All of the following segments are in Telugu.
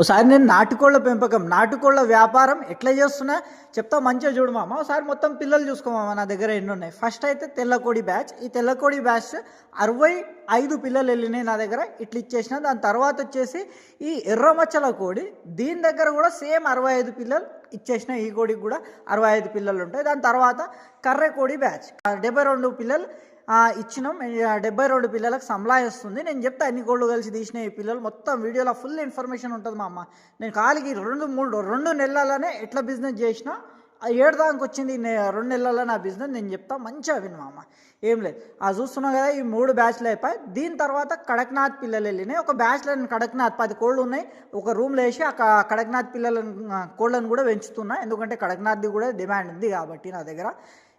ఒకసారి నేను నాటుకోళ్ళ పెంపకం నాటుకోళ్ళ వ్యాపారం ఎట్లా చేస్తున్నా చెప్తా మంచిగా చూడు మామ. ఒకసారి మొత్తం పిల్లలు చూసుకోమామ నా దగ్గర ఎన్ని ఉన్నాయి? ఫస్ట్ అయితే తెల్లకోడి బ్యాచ్. ఈ తెల్లకోడి బ్యాచ్ అరవై ఐదు పిల్లలు వెళ్ళినాయి నా దగ్గర ఇట్లా ఇచ్చేసిన. దాని తర్వాత వచ్చేసి ఈ ఎర్రమచ్చల కోడి దీని దగ్గర కూడా సేమ్ అరవై ఐదు పిల్లలు ఇచ్చేసిన ఈ కోడికి కూడా అరవై ఐదు పిల్లలు ఉంటాయి. దాని తర్వాత కర్రె కోడి బ్యాచ్. డెబ్బై రెండు పిల్లలు ఇచ్చినాం. డెబ్బై రెండు పిల్లలకు సంలా వస్తుంది. నేను చెప్తా అన్ని కోళ్ళు కలిసి తీసిన ఈ పిల్లలు? మొత్తం వీడియోలో ఫుల్ ఇన్ఫర్మేషన్ ఉంటుంది మా అమ్మ. నేను కాలికి రెండు మూడు రెండు నెలలనే ఎట్లా బిజినెస్ చేసినా ఆ ఏడు వచ్చింది రెండు నెలల్లో నా బిజినెస్ నేను చెప్తా మంచిగా విను మా అమ్మ. ఏం లేదు. ఆ చూస్తున్నావు కదా ఈ మూడు బ్యాచ్లు అయిపోయి దీని తర్వాత కడక్నాథ్ పిల్లలు వెళ్ళినాయి. ఒక బ్యాచ్లో కడక్నాథ్ పది కోళ్ళు ఉన్నాయి. ఒక రూమ్లో వేసి ఆ కడక్నాథ్ పిల్లలను కోళ్ళను కూడా పెంచుతున్నా. ఎందుకంటే కడక్నాథ్ది కూడా డిమాండ్ ఉంది కాబట్టి నా దగ్గర.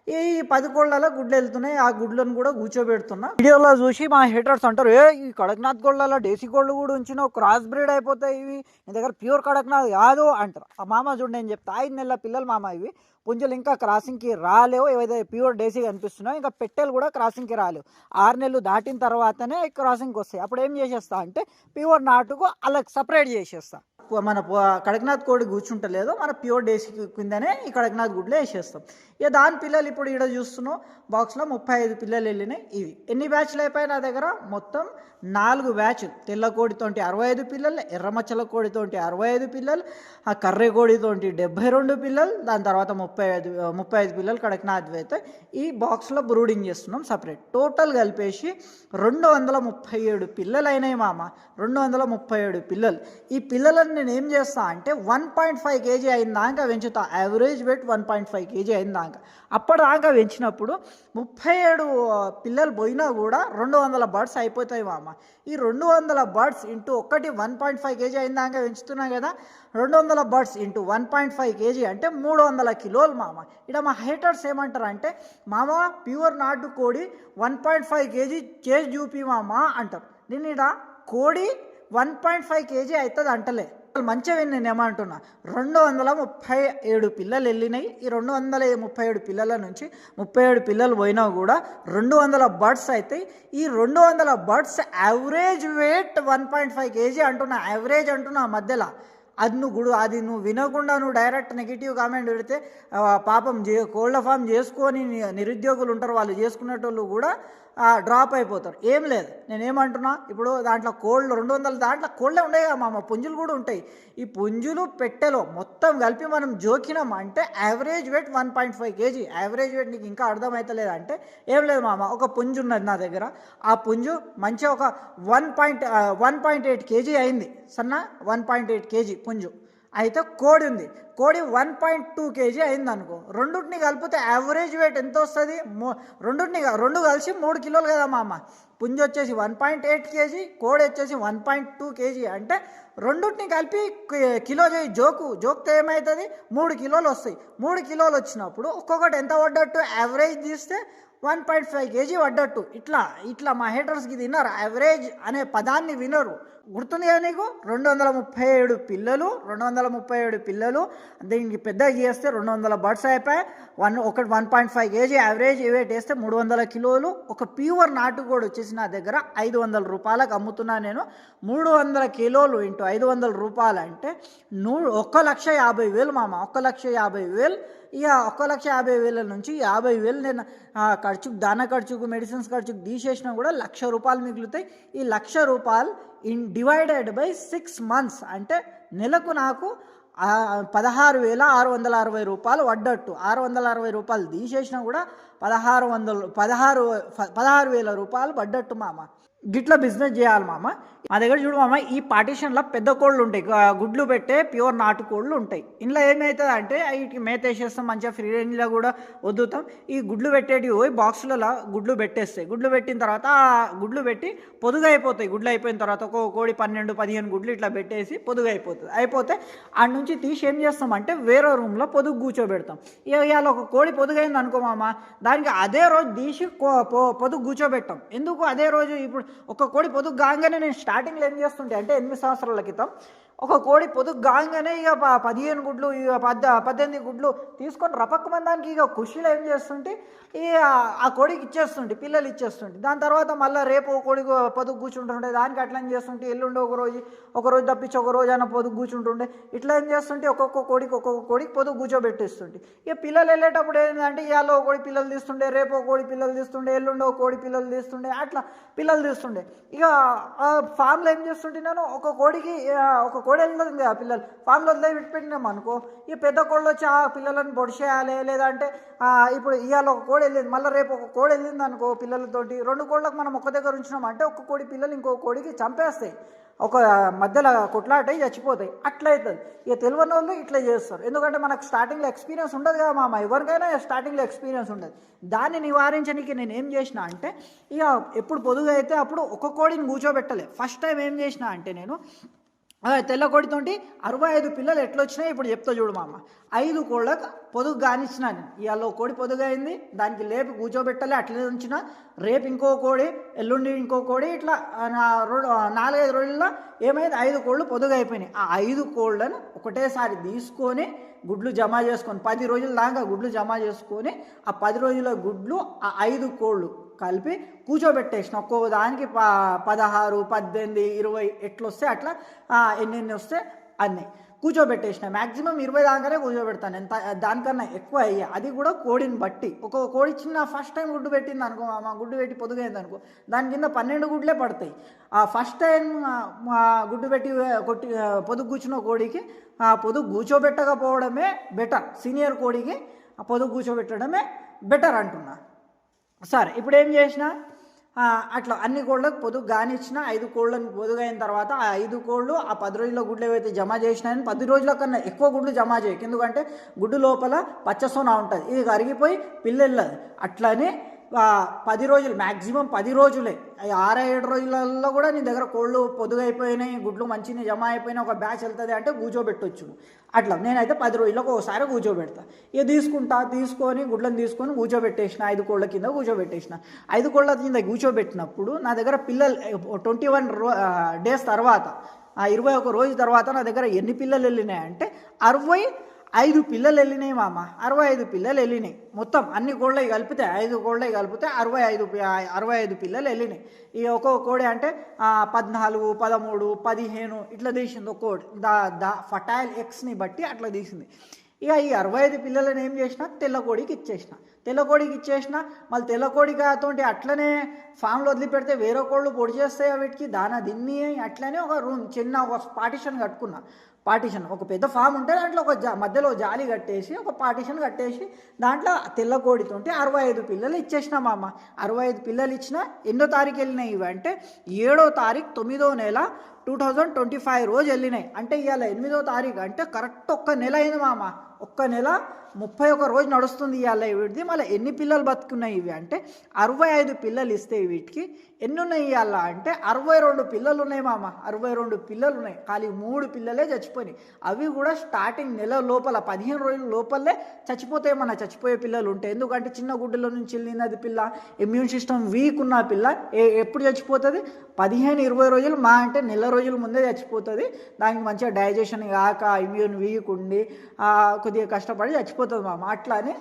ఈ పది కోళ్ళలో గుడ్లు వెళ్తున్నాయి ఆ గుడ్లను కూడా కూర్చోబెడుతున్నా. వీడియోలో చూసి మా హీటర్స్ అంటారు ఏ ఈ కడక్నాథ్ కోళ్ళలో డేసీ కోళ్ళు కూడా ఉంచిన క్రాస్ బ్రీడ్ అయిపోతాయి ఇవి. నీ దగ్గర ప్యూర్ కడక్నాథ్ కాదు అంటారు. ఆ మామ చూడండి నేను చెప్తా ఐదు నెలల పిల్లలు మామ ఇవి. పుంజులు ఇంకా క్రాసింగ్కి రాలేవు. ఏవైతే ప్యూర్ డేసీ కనిపిస్తున్నాయో ఇంకా పెట్టెలు కూడా క్రాసింగ్కి రాలేవు. ఆరు నెలలు దాటిన తర్వాతనే క్రాసింగ్కి వస్తాయి. అప్పుడు ఏం చేసేస్తా అంటే ప్యూర్ నాటుకు అలా సపరేట్ చేసేస్తా. మన కడక్నాథ్ కోడి కూర్చుంటలేదు. మన ప్యూర్ డేసీ కిందనే ఈ కడక్నాథ్ గుడ్లు వేసేస్తాం. ఇక దాని పిల్లలు ఇప్పుడు ఇక్కడ చూస్తున్నాం బాక్స్లో ముప్పై ఐదు పిల్లలు వెళ్ళినాయి ఇవి. ఎన్ని బ్యాచ్లు అయిపోయాయి నా దగ్గర? మొత్తం నాలుగు బ్యాచ్ తెల్ల కోడితోటి అరవై ఐదు పిల్లలు ఎర్రమచ్చల కోడితోటి అరవై ఐదు పిల్లలు ఆ కర్రె కోడితోటి డెబ్బై రెండు పిల్లలు దాని తర్వాత ముప్పై ఐదు ముప్పై ఐదు పిల్లలు కడక్నాథ్ అయితే ఈ బాక్స్లో బ్రూడింగ్ చేస్తున్నాం సపరేట్ టోటల్ కలిపేసి రెండు వందల ముప్పై ఏడు పిల్లలు అయినాయి మామ. రెండు వందల ముప్పై ఏడు పిల్లలు. ఈ పిల్లలను నేను ఏం చేస్తా అంటే వన్ పాయింట్ ఫైవ్ కేజీ అయిందాక దాకా పెంచుతా. Average weight one point five KG అయిందా దాకా అప్పటిదాకా పెంచినప్పుడు ముప్పై ఏడు పిల్లలు పోయినా కూడా రెండు వందల బర్డ్స్ అయిపోతాయి మామ. ఈ రెండు వందల బర్డ్స్ ఇంటూ ఒక్కటి వన్ పాయింట్ ఫైవ్ కేజీ అయిన దాకా పెంచుతున్నాం కదా రెండు వందల birds into one point five KG అంటే మూడు వందల కిలోలు మామ. ఇక్కడ మా హేటర్స్ ఏమంటారు అంటే మామ ప్యూర్ నాటు కోడి వన్ పాయింట్ ఫైవ్ కేజీ చేసి చూపి మామ అంటారు. నేను ఇక్కడ కోడి వన్ పాయింట్ ఫైవ్ కేజీ అవుతుంది అంటలే మంచిగా నేను ఏమంటున్నా? రెండు వందల ముప్పై ఏడు పిల్లలు వెళ్ళినాయి. ఈ రెండు వందల ముప్పై ఏడు పిల్లల నుంచి ముప్పై ఏడు పిల్లలు పోయినా కూడా రెండు వందల బర్డ్స్ అయితే ఈ రెండు వందల birds average weight one point five kg అంటున్నా యావరేజ్ అంటున్నా మధ్యలో. అది నువ్వు గుడు అది నువ్వు వినకుండా నువ్వు డైరెక్ట్ నెగిటివ్ కామెంట్ పెడితే పాపం కోళ్ళ కోళ్ళ ఫామ్ చేసుకొని నిరుద్యోగులు ఉంటారు వాళ్ళు చేసుకునేటోళ్ళు కూడా డ్రాప్ అయిపోతారు. ఏం లేదు. నేనేమంటున్నా ఇప్పుడు దాంట్లో కోళ్ళు రెండు వందల దాంట్లో కోళ్ళే ఉన్నాయి కదా మామ పుంజులు కూడా ఉంటాయి. ఈ పుంజులు పెట్టెలో మొత్తం కలిపి మనం జోకినాం అంటే average weight one point five kg average weight నీకు ఇంకా అర్థమవుతలేదు అంటే ఏం లేదు మామ ఒక పుంజు ఉన్నది నా దగ్గర. ఆ పుంజు మంచిగా ఒక one point one point eight kg అయింది. సన్న? వన్ పాయింట్ ఎయిట్ కేజీ పుంజు. అయితే కోడి ఉంది. కోడి వన్ పాయింట్ టూ కేజీ అయింది అనుకో రెండుటిని కలిపితే యావరేజ్ వెయిట్ ఎంత వస్తుంది? మూ రెండుటిని రెండు కలిసి మూడు కిలోలు కదా మామ. పుంజి వచ్చేసి వన్ పాయింట్ ఎయిట్ కేజీ కోడి వచ్చేసి వన్ పాయింట్ టూ కేజీ. అంటే రెండుటిని కలిపి కిలో చేయి జోకు జోక్తే ఏమవుతుంది మూడు కిలోలు వస్తాయి. మూడు కిలోలు వచ్చినప్పుడు ఒక్కొక్కటి ఎంత పడ్డట్టు? యావరేజ్ తీస్తే వన్ పాయింట్ ఫైవ్ కేజీ పడ్డట్టు. ఇట్లా ఇట్లా మా హేటర్స్కి తిన్నారు. యావరేజ్ అనే పదాన్ని వినరు. గుర్తుంది కదా నీకు? రెండు వందల ముప్పై ఏడు పిల్లలు రెండు వందల ముప్పై ఏడు పిల్లలు దీనికి పెద్ద చేస్తే రెండు వందల బర్డ్స్ అయిపోయి వన్ ఒకటి one point five kg average weight వేస్తే మూడు వందల కిలోలు. ఒక ప్యూర్ నాటుకోడి వచ్చేసి నా దగ్గర ఐదు వందల రూపాయలకు అమ్ముతున్నా నేను. మూడు వందల కిలోలు ఇంటూ ఐదు వందల రూపాయలు అంటే నూ ఒక లక్ష యాభై వేలు మామ. ఒక లక్ష యాభై వేలు ఇక ఒక్క లక్ష యాభై వేల నుంచి యాభై వేలు నేను ఖర్చుకు దాన ఖర్చుకు మెడిసిన్స్ ఖర్చుకు తీసేసినా కూడా లక్ష రూపాయలు మిగులుతాయి. ఈ లక్ష రూపాయలు in divided by six months అంటే నెలకు నాకు పదహారు వేల ఆరు వందల అరవై రూపాయలు వడ్డట్టు. ఆరు వందల అరవై రూపాయలు తీసేసినా కూడా పదహారు వందలు పదహారు పదహారు వేల రూపాయలు పడ్డట్టు మామ. గిట్ల బిజినెస్ చేయాలి మామ. మా దగ్గర చూడు మామ ఈ పార్టీషన్లో పెద్ద కోళ్ళు ఉంటాయి. గుడ్లు పెట్టే ప్యూర్ నాటు కోళ్ళు ఉంటాయి. ఇంట్లో ఏమవుతుంది అంటే వీటికి మేత వేసేస్తాం మంచిగా ఫ్రీ రేంజ్లో కూడా వదులుతాం. ఈ గుడ్లు పెట్టేటివి పోయి బాక్సులలో గుడ్లు పెట్టేస్తాయి. గుడ్లు పెట్టిన తర్వాత ఆ గుడ్లు పెట్టి పొదుగు అయిపోతాయి. గుడ్లు అయిపోయిన తర్వాత ఒక కోడి పన్నెండు పదిహేను గుడ్లు ఇట్లా పెట్టేసి పొదుగు అయిపోతుంది. అయిపోతే ఆ నుంచి తీసి ఏం చేస్తామంటే వేరే రూమ్లో పొదుగు కూర్చోబెడతాం. ఇవాళ ఒక కోడి పొదుగైంది అనుకో మామ దానికి అదే రోజు తీసి కో- పొ- పొదుగు కూర్చోబెట్టాం. ఎందుకు అదే రోజు ఇప్పుడు ఒక కోడి పొదుగు కాగానే నేను స్టార్టింగ్లో ఏం చేస్తుంటే అంటే ఎనిమిది సంవత్సరాల క్రితం ఒక కోడి పొదుగు గాంగానే ఇక ప- పదిహేను గుడ్లు ఇక పద్ద పద్దెనిమిది గుడ్లు తీసుకొని రపక్కమందానికి ఇక కృషిలో ఏం చేస్తుంటే ఇక ఆ కోడికి ఇచ్చేస్తుంటే పిల్లలు ఇచ్చేస్తుంటే దాని తర్వాత మళ్ళీ రేపు ఒక కోడి పొదుగు కూర్చుంటుండే దానికి అట్లా ఏం చేస్తుంటే ఎల్లుండి ఒక రోజు ఒక రోజు తప్పించి ఒక రోజు అయినా పొదుగు కూర్చుంటుండే ఇట్లా ఏం చేస్తుంటే ఒక్కొక్క కోడికి ఒక్కొక్క కోడికి పొదుగు కూర్చోబెట్టేస్తుంటే ఇక పిల్లలు వెళ్ళేటప్పుడు ఏంటంటే ఇవాళ ఒక కోడి పిల్లలు తీస్తుండే రేపు ఒక కోడి పిల్లలు తీస్తుండే ఎల్లుండి ఒక కోడి పిల్లలు తీస్తుండే అట్లా పిల్లలు తీస్తుండే. ఇక ఆ ఫామ్లో ఏం చేస్తుంటే నేను ఒక కోడికి ఒక కోడి వెళ్ళదు కదా పిల్లలు. ఫామ్లో వదిలే పెట్టినాం అనుకో. ఈ పెద్ద కోళ్ళు వచ్చి ఆ పిల్లలను పొడిచేయాలి లేదంటే ఇప్పుడు ఇవాళ ఒక కోడి వెళ్ళింది మళ్ళీ రేపు ఒక కోడి వెళ్ళింది అనుకో పిల్లలతోటి. రెండు కోళ్ళకు మనం ఒక దగ్గర ఉంచినాం అంటే ఒక కోడి పిల్లలు ఇంకో కోడికి చంపేస్తాయి. ఒక మధ్యలో కొట్లాట చచ్చిపోతాయి. అట్లా అవుతుంది. ఇక తెలియని వాళ్ళు ఇట్లా చేస్తారు. ఎందుకంటే మనకు స్టార్టింగ్లో ఎక్స్పీరియన్స్ ఉండదు కదా మామ. ఎవరికైనా స్టార్టింగ్లో ఎక్స్పీరియన్స్ ఉండదు. దాన్ని నివారించడానికి నేను ఏం చేసిన అంటే ఇక ఎప్పుడు పొదుగు అయితే అప్పుడు ఒక కోడిని కూర్చోబెట్టలే. ఫస్ట్ టైం ఏం చేసిన అంటే నేను తెల్ల కోడితోటి అరవై ఐదు పిల్లలు ఎట్లొచ్చినాయి ఇప్పుడు చెప్తా చూడు మామ. ఐదు కోళ్ళకు పొదుగు కానిచ్చిన నేను. ఇవాళ కోడి పొదుగైంది దానికి లేపి కూర్చోబెట్టాలి అట్లే ఉంచిన. రేపు ఇంకో కోడి ఎల్లుండి ఇంకో కోడి ఇట్లా నా రెండు నాలుగైదు రోజుల్లో ఏమైంది? ఐదు కోళ్ళు పొదుగు అయిపోయినాయి. ఆ ఐదు కోళ్ళను ఒకటేసారి తీసుకొని గుడ్లు జమ చేసుకొని పది రోజుల దాకా గుడ్లు జమ చేసుకొని ఆ పది రోజుల గుడ్లు ఆ ఐదు కోళ్ళు కలిపి కూర్చోబెట్టేసిన. ఒక్కో దానికి ప పదహారు పద్దెనిమిది ఇరవై ఎట్లొస్తే అట్లా ఎన్ని ఎన్నెన్ని వస్తే అన్నీ. కూర్చోబెట్టేసిన. మ్యాక్సిమం ఇరవై దాకానే కూర్చోబెడతాను. ఎంత దానికన్నా ఎక్కువ అయ్యే. అది కూడా కోడిని బట్టి. ఒక కోడి చిన్న ఫస్ట్ టైం గుడ్డు పెట్టింది అనుకో మా గుడ్డు పెట్టి పొదుగైంది అనుకో దాని కింద పన్నెండు గుడ్లే పడతాయి. ఆ ఫస్ట్ టైం గుడ్డు పెట్టి కొట్టి పొదుగు కూర్చున్న కోడికి ఆ పొదుగు కూర్చోబెట్టకపోవడమే బెటర్. సీనియర్ కోడికి ఆ పొదుగు కూర్చోబెట్టడమే బెటర్ అంటున్నా. సరే ఇప్పుడు ఏం చేసిన అట్లా అన్ని కోళ్ళకు పొదుగు గానిచ్చిన ఐదు కోళ్ళను పొదుగైన తర్వాత ఆ ఐదు కోళ్ళు ఆ పది రోజుల గుడ్లు ఏవైతే జమ చేసినాయని పది రోజుల కన్నా ఎక్కువ గుడ్లు జమ చేయకు. ఎందుకంటే గుడ్డు లోపల పచ్చసోన ఉంటుంది. ఇది కరిగిపోయి పిల్లెళ్ళదు అట్లానే పది రోజులు మ్యాక్సిమం పది రోజులే. ఈ ఆరు ఏడు రోజులలో కూడా నీ దగ్గర కోళ్ళు పొదుగైపోయినాయి గుడ్లు మంచిగా జమ అయిపోయినాయి ఒక బ్యాచ్ వెళ్తుంది అంటే కూర్చోబెట్టొచ్చు అట్లా నేనైతే పది రోజులకు ఒకసారి కూర్చోబెడతా ఇక తీసుకుంటా తీసుకొని గుడ్లను తీసుకొని కూర్చోబెట్టేసిన ఐదు కోళ్ళ కింద కూర్చోబెట్టేసిన ఐదు కోళ్ళ కింద కూర్చోబెట్టినప్పుడు నా దగ్గర పిల్లలు ట్వంటీ వన్ రో డేస్ తర్వాత ఆ ఇరవై ఒక రోజు తర్వాత నా దగ్గర ఎన్ని పిల్లలు వెళ్ళినాయంటే అరవై ఐదు పిల్లలు వెళ్ళినాయి మామ. అరవై ఐదు పిల్లలు వెళ్ళినాయి. మొత్తం అన్ని కోళ్ళవి కలిపితే ఐదు కోళ్ళవి కలిపితే అరవై ఐదు అరవై ఐదు పిల్లలు వెళ్ళినాయి. ఈ ఒక్కొక్క కోడి అంటే పద్నాలుగు పదమూడు పదిహేను ఇట్లా తీసింది ఒక్కోటి దా దా ఫటైల్ ఎక్స్ని బట్టి అట్లా తీసింది. ఇక ఈ అరవై ఐదు పిల్లలను ఏం చేసిన? తెల్లకోడికి ఇచ్చేసిన. తెల్లకోడికి ఇచ్చేసిన. మళ్ళీ తెల్లకోడితో అట్లనే ఫామ్లో వదిలిపెడితే వేరే కోళ్ళు పొడి చేస్తాయి వీటికి? దానా దిన్ని అట్లనే ఒక రూమ్ చిన్న ఒక పార్టిషన్ కట్టుకున్నా. పార్టిషన్. ఒక పెద్ద ఫామ్ ఉంటే దాంట్లో ఒక జా మధ్యలో జాలి కట్టేసి ఒక పార్టిషన్ కట్టేసి దాంట్లో తెల్ల కోడితోటి అరవై ఐదు పిల్లలు ఇచ్చేసిన మా అమ్మ అరవై ఐదు పిల్లలు ఇచ్చిన ఎన్నో తారీఖు వెళ్ళినాయి ఇవి. అంటే ఏడో తారీఖు తొమ్మిదో నెల టూ థౌజండ్ ట్వంటీ ఫైవ్ రోజు వెళ్ళినాయి. అంటే ఇవాళ ఎనిమిదో తారీఖు. అంటే కరెక్ట్ ఒక్క నెల అయింది మామ. ఒక్క నెల ముప్పై ఒక రోజు నడుస్తుంది ఇవాళ వీటిది మళ్ళీ ఎన్ని పిల్లలు బతుకున్నాయి ఇవి అంటే అరవై ఐదు పిల్లలు ఇస్తే వీటికి ఎన్ని ఉన్నాయి ఇవాళ అంటే అరవై రెండు పిల్లలు ఉన్నాయి మామ. అరవై రెండు పిల్లలు ఉన్నాయి. ఖాళీ మూడు పిల్లలే చచ్చిపోయినాయి. అవి కూడా స్టార్టింగ్ నెల లోపల పదిహేను రోజుల లోపలే చచ్చిపోతాయి మన చచ్చిపోయే పిల్లలు ఉంటాయి ఎందుకంటే చిన్న గుడ్డల నుంచి వెళ్ళినది పిల్ల. ఇమ్యూన్ సిస్టమ్ వీక్ ఉన్న పిల్ల. ఏ ఎప్పుడు చచ్చిపోతుంది? పదిహేను ఇరవై రోజులు మా అంటే నెల రోజుల ముందే చచ్చిపోతుంది. దానికి మంచిగా డైజెషన్ కాక ఇమ్యూన్ వీక్ ఉండి కొద్దిగా కష్టపడి చచ్చిపోతుంది మామ. అట్లా అని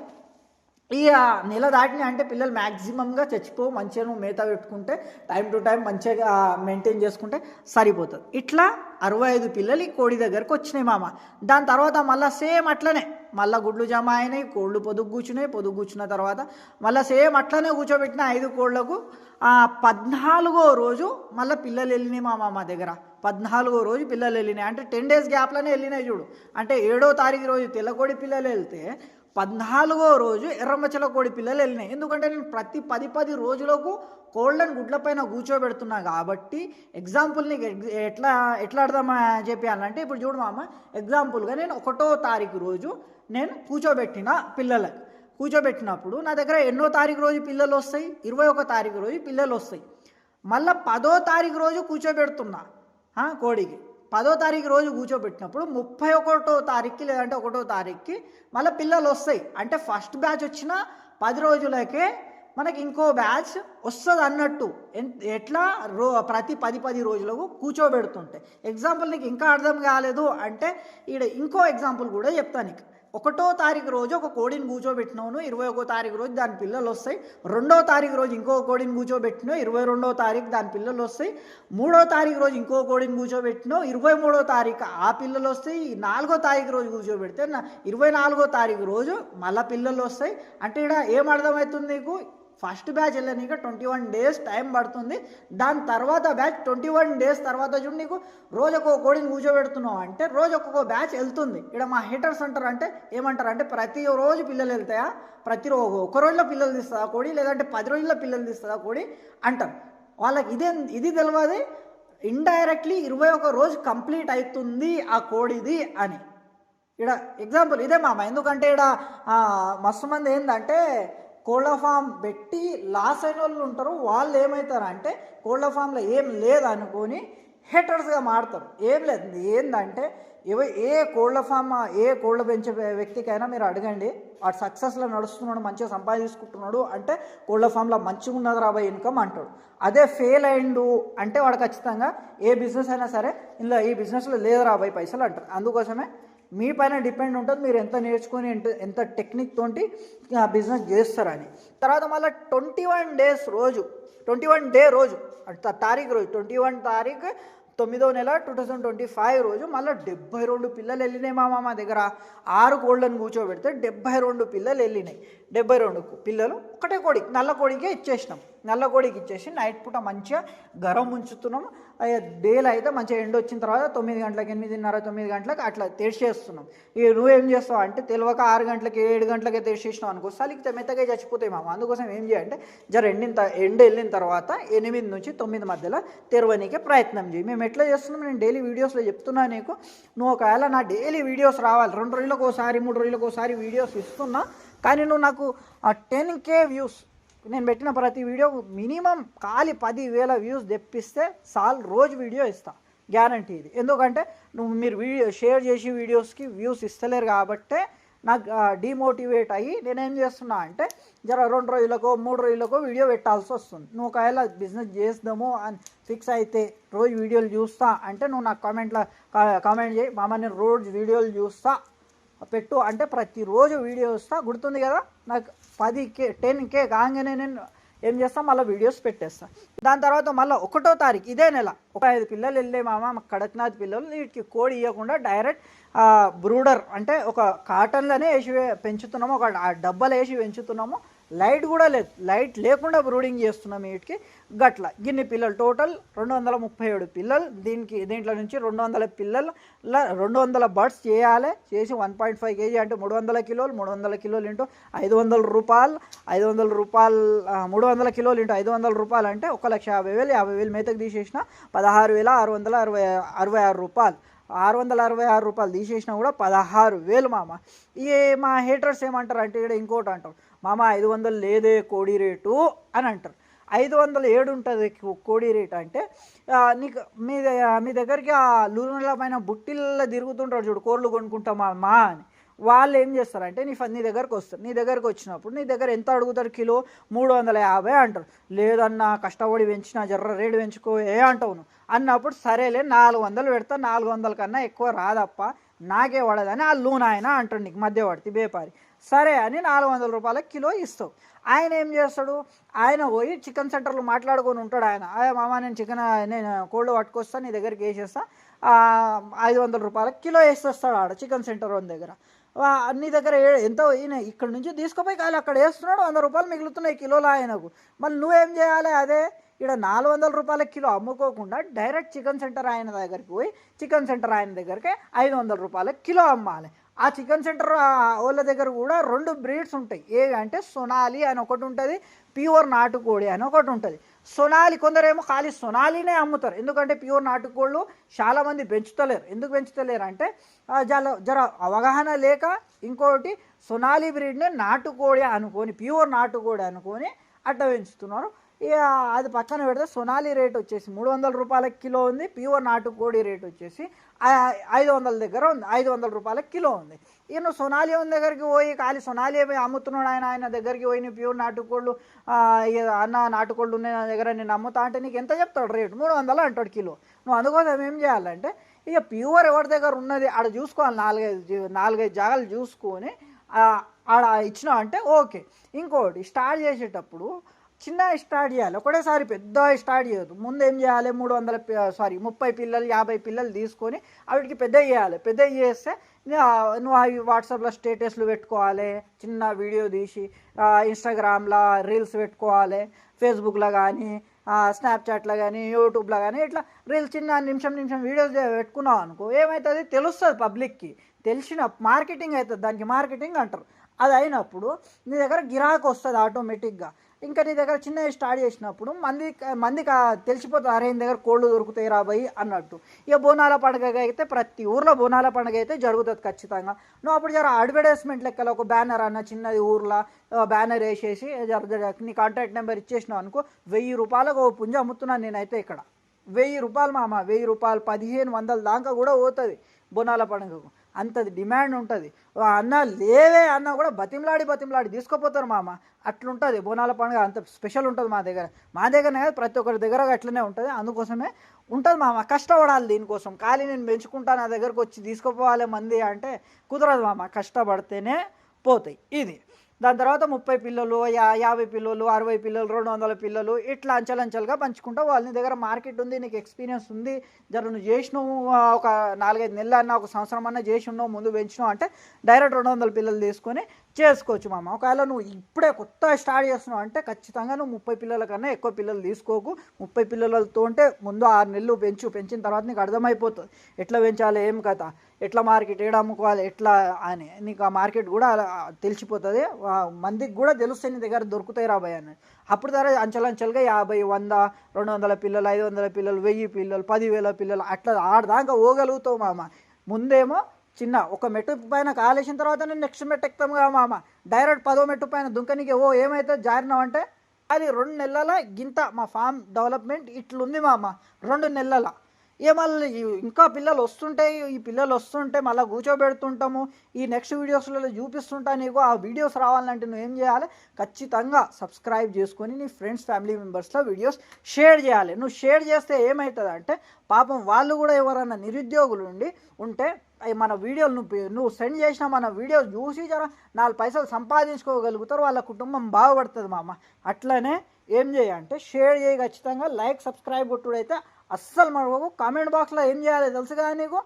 ఇక నెల దాటిన అంటే పిల్లలు మ్యాక్సిమంగా చచ్చిపో మంచిగా నువ్వు మేత పెట్టుకుంటే టైం టు టైం మంచిగా మెయింటైన్ చేసుకుంటే సరిపోతుంది. ఇట్లా అరవై ఐదు పిల్లలు ఈ కోడి దగ్గరకు వచ్చినాయి మామ. దాని తర్వాత మళ్ళీ సేమ్ అట్లనే మళ్ళీ గుడ్లు జమ అయినాయి కోళ్ళు పొదుగు కూర్చున్నాయి పొదుగు కూర్చున్న తర్వాత మళ్ళీ సేమ్ అట్లనే కూర్చోబెట్టిన ఐదు కోళ్ళకు పద్నాలుగో రోజు మళ్ళీ పిల్లలు వెళ్ళినాయి మామ మా దగ్గర. పద్నాలుగో రోజు పిల్లలు వెళ్ళినాయి. అంటే టెన్ డేస్ గ్యాప్లోనే వెళ్ళినాయి చూడు. అంటే ఏడో తారీఖు రోజు తెల్లకోడి పిల్లలు వెళ్తే పద్నాలుగో రోజు ఎర్రమచ్చల కోడి పిల్లలు వెళ్ళినాయి. ఎందుకంటే నేను ప్రతి పది పది రోజులకు కోళ్ళని గుడ్లపైన కూర్చోబెడుతున్నా కాబట్టి ఎగ్జాంపుల్ నీకు ఎట్లా ఎట్లా అర్థమా చెప్పాలంటే ఇప్పుడు చూడు మామ ఎగ్జాంపుల్గా నేను ఒకటో తారీఖు రోజు నేను కూర్చోబెట్టిన పిల్లలకు. కూర్చోబెట్టినప్పుడు నా దగ్గర ఎన్నో తారీఖు రోజు పిల్లలు వస్తాయి? ఇరవై ఒక తారీఖు రోజు పిల్లలు వస్తాయి. మళ్ళీ పదో తారీఖు రోజు కూర్చోబెడుతున్నా. కోడికి. పదో తారీఖు రోజు కూర్చోబెట్టినప్పుడు ముప్పై ఒకటో తారీఖుకి లేదంటే ఒకటో తారీఖుకి మళ్ళీ పిల్లలు వస్తాయి. అంటే ఫస్ట్ బ్యాచ్ వచ్చిన పది రోజులకే మనకి ఇంకో బ్యాచ్ వస్తుంది అన్నట్టు. ఎన్- ఎట్లా? రో ప్రతి పది పది రోజులకు కూర్చోబెడుతుంటే. ఎగ్జాంపుల్ నీకు ఇంకా అర్థం కాలేదు అంటే ఈడ ఇంకో ఎగ్జాంపుల్ కూడా చెప్తాను నీకు. ఒకటో తారీఖు రోజు ఒక కోడిని కూర్చోబెట్టినాను ఇరవై ఒకో తారీఖు రోజు దాని పిల్లలు వస్తాయి. రెండో తారీఖు రోజు ఇంకో కోడిని కూర్చోబెట్టినావు ఇరవై రెండో తారీఖు దాని పిల్లలు వస్తాయి. మూడో తారీఖు రోజు ఇంకో కోడిని కూర్చోబెట్టినావు ఇరవై మూడో తారీఖు ఆ పిల్లలు వస్తాయి. ఈ నాలుగో తారీఖు రోజు కూర్చోబెడితే నా ఇరవై నాలుగో తారీఖు రోజు మళ్ళీ పిల్లలు వస్తాయి. అంటే ఇక్కడ ఏం అర్థమవుతుంది నీకు? ఫస్ట్ బ్యాచ్ వెళ్ళనీక ట్వంటీ వన్ డేస్ టైం పడుతుంది. దాని తర్వాత బ్యాచ్ ట్వంటీ వన్ డేస్ తర్వాత చూడు నీకు రోజు ఒక్కొక్క కోడిని కూర్చోబెడుతున్నావు అంటే రోజు ఒక్కొక్క బ్యాచ్ వెళ్తుంది. ఇక్కడ మా హీటర్స్ అంటారు అంటే ఏమంటారు అంటే ప్రతి రోజు పిల్లలు వెళ్తాయా? ప్రతి రోజు ఒక రోజులో పిల్లలు తీస్తుందా కోడి? లేదంటే పది రోజుల్లో పిల్లలు తీస్తుందా కోడి? అంటారు. వాళ్ళకి ఇదే ఇది తెలియదు. ఇండైరెక్ట్లీ ఇరవై ఒక రోజు కంప్లీట్ అవుతుంది ఆ కోడిది అని. ఇక్కడ ఎగ్జాంపుల్ ఇదే మామ. ఎందుకంటే ఇక్కడ మస్తు మంది ఏంటంటే కోళ్ళ ఫామ్ పెట్టి లాస్ అయిన వాళ్ళు ఉంటారు వాళ్ళు ఏమవుతారంటే కోళ్ళ కోళ్ళ ఫామ్లో ఏం లేదు అనుకొని హేటర్స్గా మారుతారు. ఏం లేదు ఏందంటే ఇవ ఏ కోళ్ళ ఫామ్ ఏ కోళ్ళ పెంచే వ్యక్తికైనా మీరు అడగండి వాడు సక్సెస్లో నడుస్తున్నాడు మంచిగా సంపాదించుకుంటున్నాడు అంటే కోళ్ళ ఫామ్లో మంచిగా ఉన్నది రాబోయే ఇన్కమ్ అంటాడు. అదే ఫెయిల్ అయిండు అంటే వాడు ఖచ్చితంగా ఏ బిజినెస్ అయినా సరే ఇందులో ఈ బిజినెస్లో లేదు రాబోయే పైసలు అంటారు. అందుకోసమే మీ పైన డిపెండ్ ఉంటుంది మీరు ఎంత నేర్చుకొని ఎంత ఎంత టెక్నిక్ తోటి బిజినెస్ చేస్తారని. తర్వాత మళ్ళీ ట్వంటీ వన్ డేస్ రోజు ట్వంటీ వన్ డే రోజు తారీఖు రోజు ట్వంటీ వన్ తారీఖు తొమ్మిదో నెల టూ థౌజండ్ ట్వంటీ ఫైవ్ రోజు మళ్ళీ డెబ్బై రెండు పిల్లలు వెళ్ళినాయి మా మా దగ్గర. ఆరు కోళ్ళని కూర్చోబెడితే డెబ్బై రెండు పిల్లలు వెళ్ళినాయి. డెబ్బై రెండు పిల్లలు ఒకటే కోడి నల్ల కోడికే ఇచ్చేసినాం. నల్ల కోడికి ఇచ్చేసి నైట్ పూట మంచిగా గరం ఉంచుతున్నాం డేలో అయితే మంచిగా ఎండ వచ్చిన తర్వాత తొమ్మిది గంటలకు ఎనిమిదిన్నర తొమ్మిది గంటలకు అట్లా తెరిచేస్తున్నాం ఇక నువ్వేం చేస్తావు అంటే తెలియక ఆరు గంటలకి ఏడు గంటలకే తెరిచేసినావు అనుకో సలికితే మెత్తగా చచ్చిపోతాయి మామ. అందుకోసం ఏం చేయాలంటే జర ఎండిన త- ఎండ వెళ్ళిన తర్వాత ఎనిమిది నుంచి తొమ్మిది మధ్యలో తెరవనీకే ప్రయత్నం చేయి. మేము ఎట్లా చేస్తున్నాం? నేను డైలీ వీడియోస్లో చెప్తున్నా నీకు. నువ్వు ఒకవేళ నా డైలీ వీడియోస్ రావాలి రెండు రోజులకు ఒకసారి మూడు రోజులకు ఒకసారి వీడియోస్ ఇస్తున్నా కానీ నువ్వు నాకు టెన్ కే వ్యూస్ నేను పెట్టిన ప్రతి వీడియో మినిమం ఖాళీ పదివేల వ్యూస్ తెప్పిస్తే సాల్ రోజు వీడియో ఇస్తా. గ్యారంటీ ఇది. ఎందుకంటే నువ్వు మీరు వీడియో షేర్ చేసి వీడియోస్కి వ్యూస్ ఇస్తలేరు కాబట్టే నాకు డిమోటివేట్ అయ్యి నేనేం చేస్తున్నా అంటే జర రెండు రోజులకో మూడు రోజులకో వీడియో పెట్టాల్సి వస్తుంది. నువ్వు ఒకవేళ బిజినెస్ చేద్దాము అని ఫిక్స్ అయితే రోజు వీడియోలు చూస్తా. అంటే నువ్వు నాకు కామెంట్లో కామెంట్ చేయి. మామ నేను రోజు వీడియోలు చూస్తా. పెట్టు అంటే ప్రతిరోజు వీడియో వస్తా గుర్తుంది కదా? నాకు పది కే టెన్ కే కాగానే నేను ఏం చేస్తా మళ్ళీ వీడియోస్ పెట్టేస్తా. దాని తర్వాత మళ్ళీ ఒకటో తారీఖు ఇదే నెల. ఒక ఐదు పిల్లలు వెళ్ళే మామ మా కడక్నాథ్ పిల్లలు వీటికి కోడి ఇవ్వకుండా డైరెక్ట్ బ్రూడర్ అంటే ఒక కాటన్లోనే వేసి పెంచుతున్నాము ఒక డబ్బాలు వేసి పెంచుతున్నాము. లైట్ కూడా లేదు. లైట్ లేకుండా బ్రూడింగ్ చేస్తున్నాం వీటికి. గట్ల. గిన్ని పిల్లలు టోటల్ రెండు వందల ముప్పై ఏడు పిల్లలు. దీనికి దీంట్లో నుంచి రెండు వందల పిల్లలు రెండు వందల బర్డ్స్ చేయాలి. చేసి వన్ పాయింట్ ఫైవ్ కేజీ అంటే మూడు వందల కిలోలు మూడు వందల కిలోలు ఇంటూ ఐదు వందల రూపాయలు. ఐదు వందల రూపాయలు మూడు వందల కిలోలు ఇంటూ ఐదు వందల రూపాయలు అంటే ఒక లక్ష యాభై వేలు యాభై వేలు మేతకు తీసేసిన పదహారు వేల ఆరు వందల అరవై అరవై ఆరు రూపాయలు. ఆరు వందల అరవై ఆరు రూపాయలు తీసేసినా కూడా పదహారు వేలు మామ. ఈ మా హేటర్స్ ఏమంటారు అంటే ఇక్కడ ఇంకోటి అంటారు. మామ ఐదు వందలు లేదే కోడి రేటు అని అంటారు. ఐదు వందలు ఏడు ఉంటుంది కోడి రేట్ అంటే నీకు మీ మీ దగ్గరికి ఆ లూరుల పైన బుట్టిల్లో తిరుగుతుంటారు చూడు కోర్లు కొనుక్కుంటామా మా అని. వాళ్ళు ఏం చేస్తారంటే నీ నీ దగ్గరకు వస్తారు నీ దగ్గరకు వచ్చినప్పుడు నీ దగ్గర ఎంత అడుగుతారు కిలో? మూడు వందల యాభై అంటారు. లేదన్నా కష్టపడి పెంచిన జర్ర రేటు పెంచుకో ఏ అంటావు అన్నప్పుడు సరేలే నాలుగు వందలు పెడతా నాలుగు వందల కన్నా ఎక్కువ రాదప్ప నాకే పడదని ఆ లూన్ ఆయన అంటాడు నీకు మధ్య పడితే సరే అని నాలుగు వందల రూపాయల కిలో ఇస్తావు. ఆయన ఏం చేస్తాడు? ఆయన పోయి చికెన్ సెంటర్లో మాట్లాడుకొని ఉంటాడు ఆయన. అయ్యా మామ నేను చికెన్ నేను కోళ్ళు పట్టుకొస్తా నీ దగ్గరికి వేసేస్తా ఐదు వందల రూపాయల కిలో వేసేస్తాడు ఆడ చికెన్ సెంటర్ దగ్గర. అన్ని దగ్గర ఎంత ఈయన ఇక్కడ నుంచి తీసుకుపోయి కాదు అక్కడ వేస్తున్నాడు వంద రూపాయలు మిగులుతున్నాయి కిలోలు ఆయనకు. మళ్ళీ నువ్వేం చేయాలి అదే? ఇక్కడ నాలుగు వందల రూపాయల కిలో అమ్ముకోకుండా డైరెక్ట్ చికెన్ సెంటర్ ఆయన దగ్గరికి పోయి చికెన్ సెంటర్ ఆయన దగ్గరికి ఐదు వందల రూపాయల కిలో అమ్మాలి. ఆ చికెన్ సెంటర్ వాళ్ళ దగ్గర కూడా రెండు బ్రీడ్స్ ఉంటాయి. ఏవి అంటే సొనాలి అని ఒకటి ఉంటుంది ప్యూర్ నాటుకోడి అని ఒకటి ఉంటుంది. సొనాలి కొందరేమో ఖాళీ సొనాలినే అమ్ముతారు. ఎందుకంటే ప్యూర్ నాటుకోళ్ళు చాలామంది పెంచుతలేరు. ఎందుకు పెంచుతలేరు అంటే ఆ, జర జర అవగాహన లేక ఇంకోటి సొనాలి బ్రీడ్ని నాటుకోడి అనుకొని ప్యూర్ నాటుకోడి అనుకొని అట్ట పెంచుతున్నారు. ఇక అది పక్కన పెడితే సొనాలి రేట్ వచ్చేసి మూడు వందల రూపాయల కిలో ఉంది. ప్యూర్ నాటుకోడి రేట్ వచ్చేసి ఐదు వందల దగ్గర ఉంది. ఐదు వందల రూపాయల కిలో ఉంది. ఇక నువ్వు సొనాలి ఉన్న దగ్గరికి పోయి ఖాళీ సొనాలి అమ్ముతున్నాడు ఆయన? ఆయన దగ్గరికి పోయి నువ్వు ప్యూర్ నాటుకోళ్ళు ఇక అన్న నాటుకోళ్ళు ఉన్నాయి నా దగ్గర నేను అమ్ముతా అంటే నీకు ఎంత చెప్తాడు రేటు? మూడు వందలు అంటాడు కిలో. నువ్వు అందుకోసం ఏం చేయాలంటే ఇక ప్యూర్ ఎవరి దగ్గర ఉన్నది ఆడ చూసుకోవాలి నాలుగైదు నాలుగైదు జాగాలు చూసుకొని ఆడ ఇచ్చినావు అంటే ఓకే. ఇంకోటి స్టార్ట్ చేసేటప్పుడు చిన్న స్టార్ట్ చేయాలి ఒకటేసారి పెద్ద స్టార్ట్ చేయొద్దు ముందు ఏం చేయాలి? మూడు వందల సారీ ముప్పై పిల్లలు యాభై పిల్లలు తీసుకొని వాటికి పెద్ద చేయాలి. పెద్ద చేస్తే నువ్వు అవి వాట్సాప్లో స్టేటస్లు పెట్టుకోవాలి చిన్న వీడియో తీసి ఇన్స్టాగ్రామ్లో రీల్స్ పెట్టుకోవాలి ఫేస్బుక్లో కానీ స్నాప్చాట్లో కానీ యూట్యూబ్లో కానీ ఇట్లా రీల్స్ చిన్న నిమిషం నిమిషం వీడియోస్ పెట్టుకున్నావు అనుకో ఏమవుతుంది తెలుస్తుంది పబ్లిక్కి. తెలిసిన మార్కెటింగ్ అవుతుంది దానికి మార్కెటింగ్ అంటారు. అది అయినప్పుడు నీ దగ్గర గిరాకు వస్తుంది ఆటోమేటిక్గా. ఇంకా నీ దగ్గర చిన్నవి స్టార్ట్ చేసినప్పుడు మంది మందికి ఆ తెలిసిపోతుంది అరే నీ దగ్గర కోళ్ళు దొరుకుతాయి రాబోయి అన్నట్టు. ఇక బోనాల పండుగ అయితే ప్రతి ఊర్లో బోనాల పండుగ అయితే జరుగుతుంది ఖచ్చితంగా. నువ్వు అప్పుడు జర అడ్వర్టైజ్మెంట్ లెక్కలో ఒక బ్యానర్ అన్న చిన్నది ఊర్లో బ్యానర్ వేసేసి నీ కాంటాక్ట్ నెంబర్ ఇచ్చేసినావు అనుకో వెయ్యి రూపాయలకు ఓ పుంజ అమ్ముతున్నాను నేనైతే ఇక్కడ. వెయ్యి రూపాయలు మామ వెయ్యి రూపాయలు పదిహేను వందల దాకా కూడా పోతుంది బోనాల పండుగకు. అంతది డిమాండ్ ఉంటుంది. అన్న లేవే అన్న కూడా బతిమలాడి బతిమలాడి తీసుకోపోతారు మామ. అట్లుంటుంది. బోనాల పండుగ అంత స్పెషల్ ఉంటుంది మా దగ్గర. మా దగ్గరనే కాదు ప్రతి ఒక్కరి దగ్గర అట్లనే ఉంటుంది. అందుకోసమే ఉంటుంది మామ. కష్టపడాలి దీనికోసం. ఖాళీ నేను పెంచుకుంటా నా దగ్గరకు వచ్చి తీసుకుపోవాలి మంది అంటే కుదరదు మామ. కష్టపడితేనే పోతాయి. ఇది. దాని తర్వాత ముప్పై పిల్లలు యా యాభై పిల్లలు అరవై పిల్లలు రెండు వందల పిల్లలు ఇట్లా అంచెలంచెలుగా పంచుకుంటా వాళ్ళ దగ్గర మార్కెట్ ఉంది నీకు ఎక్స్పీరియన్స్ ఉంది జర నువ్వు చేసినావు ఒక నాలుగైదు నెలలు అన్న ఒక సంవత్సరం అన్న చేసి ఉన్నావు ముందు పెంచినావు అంటే డైరెక్ట్ రెండు వందల పిల్లలు తీసుకొని చేసుకోవచ్చు మామ. ఒకవేళ నువ్వు ఇప్పుడే కొత్త స్టార్ట్ చేస్తున్నావు అంటే ఖచ్చితంగా నువ్వు ముప్పై పిల్లల కన్నా ఎక్కువ పిల్లలు తీసుకోకు. ముప్పై పిల్లలతో ఉంటే ముందు ఆరు నెలలు పెంచు. పెంచిన తర్వాత నీకు అర్థమైపోతుంది. ఎట్లా పెంచాలి ఏం కథ ఎట్లా మార్కెట్ ఏడ అమ్ముకోవాలి ఎట్లా అని. నీకు ఆ మార్కెట్ కూడా తెలిసిపోతుంది. మందికి కూడా తెలుస్తాయి నీ దగ్గర దొరుకుతాయి రాబోయే అని. అప్పుడు ధర అంచెలంచెలుగా యాభై వంద రెండు వందల పిల్లలు ఐదు వందల పిల్లలు వెయ్యి పిల్లలు పదివేల పిల్లలు అట్లా ఆడదాకా పోగలుగుతావు మామ. ముందేమో చిన్న ఒక మెట్టు పైన కాలేసిన తర్వాత నేను నెక్స్ట్ మెట్టు ఎక్కుతాం మామ. డైరెక్ట్ పదో మెట్టు పైన దుంకనికి ఓ ఏమైతే జారినావంటే అది రెండు నెలల గింత మా ఫామ్ డెవలప్మెంట్ ఇట్లుంది మామ. రెండు నెలల. ఏ మళ్ళీ ఇంకా పిల్లలు వస్తుంటే ఈ పిల్లలు వస్తుంటే మళ్ళీ కూర్చోబెడుతుంటాము. ఈ నెక్స్ట్ వీడియోస్లలో చూపిస్తుంటా నీకు ఆ వీడియోస్ రావాలంటే నువ్వు ఏం చేయాలి? ఖచ్చితంగా సబ్స్క్రైబ్ చేసుకొని నీ ఫ్రెండ్స్ ఫ్యామిలీ మెంబర్స్లో వీడియోస్ షేర్ చేయాలి. నువ్వు షేర్ చేస్తే ఏమవుతుంది అంటే పాపం వాళ్ళు కూడా ఎవరైనా నిరుద్యోగులు ఉండి ఉంటే మన వీడియోలు నువ్వు నువ్వు సెండ్ చేసిన మన వీడియో చూసి జర నాలుగు పైసలు సంపాదించుకోగలుగుతారు వాళ్ళ కుటుంబం బాగుపడుతుంది మామ. అట్లనే ఏం చేయాలంటే షేర్ చేయి ఖచ్చితంగా లైక్ సబ్స్క్రైబ్ కొట్టుడైతే అస్సలు మనకు కామెంట్ బాక్స్లో ఏం చేయాలి తెలుసు కదా నీకు?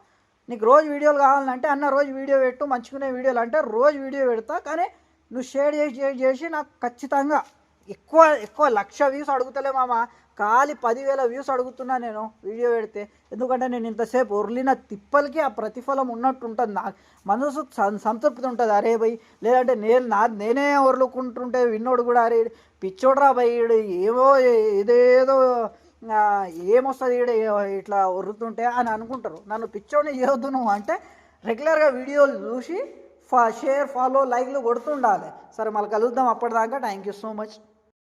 నీకు రోజు వీడియోలు కావాలంటే అన్న రోజు వీడియో పెట్టు మంచుకునే వీడియోలు అంటే రోజు వీడియో పెడతా కానీ నువ్వు షేర్ చేసి షేర్ చేసి నాకు ఖచ్చితంగా ఎక్కువ ఎక్కువ లక్ష వ్యూస్ అడుగుతలే మామ. ఖాళీ పదివేల వ్యూస్ అడుగుతున్నా నేను వీడియో పెడితే. ఎందుకంటే నేను ఇంతసేపు ఉర్లిన తిప్పలకి ఆ ప్రతిఫలం ఉన్నట్టు ఉంటుంది నాకు. మనసు సంతృప్తి ఉంటుంది. అరే భయ్ లేదంటే నేను నా నేనే ఉర్లుకుంటుంటే విన్నోడు కూడా అరే పిచ్చోడ్రా భయ్యుడు ఏవో ఏదేదో ఏమొస్తుంది ఈడ? ఇట్లా ఒర్రుతుంటే అని అనుకుంటారు. నన్ను పిచ్చోడిని చేయొద్దు నువ్వు అంటే రెగ్యులర్గా వీడియోలు చూసి ఫా షేర్ ఫాలో లైక్లు కొడుతుండాలి సరే మళ్ళీ కలుద్దాం అప్పటిదాకా. Thank you so much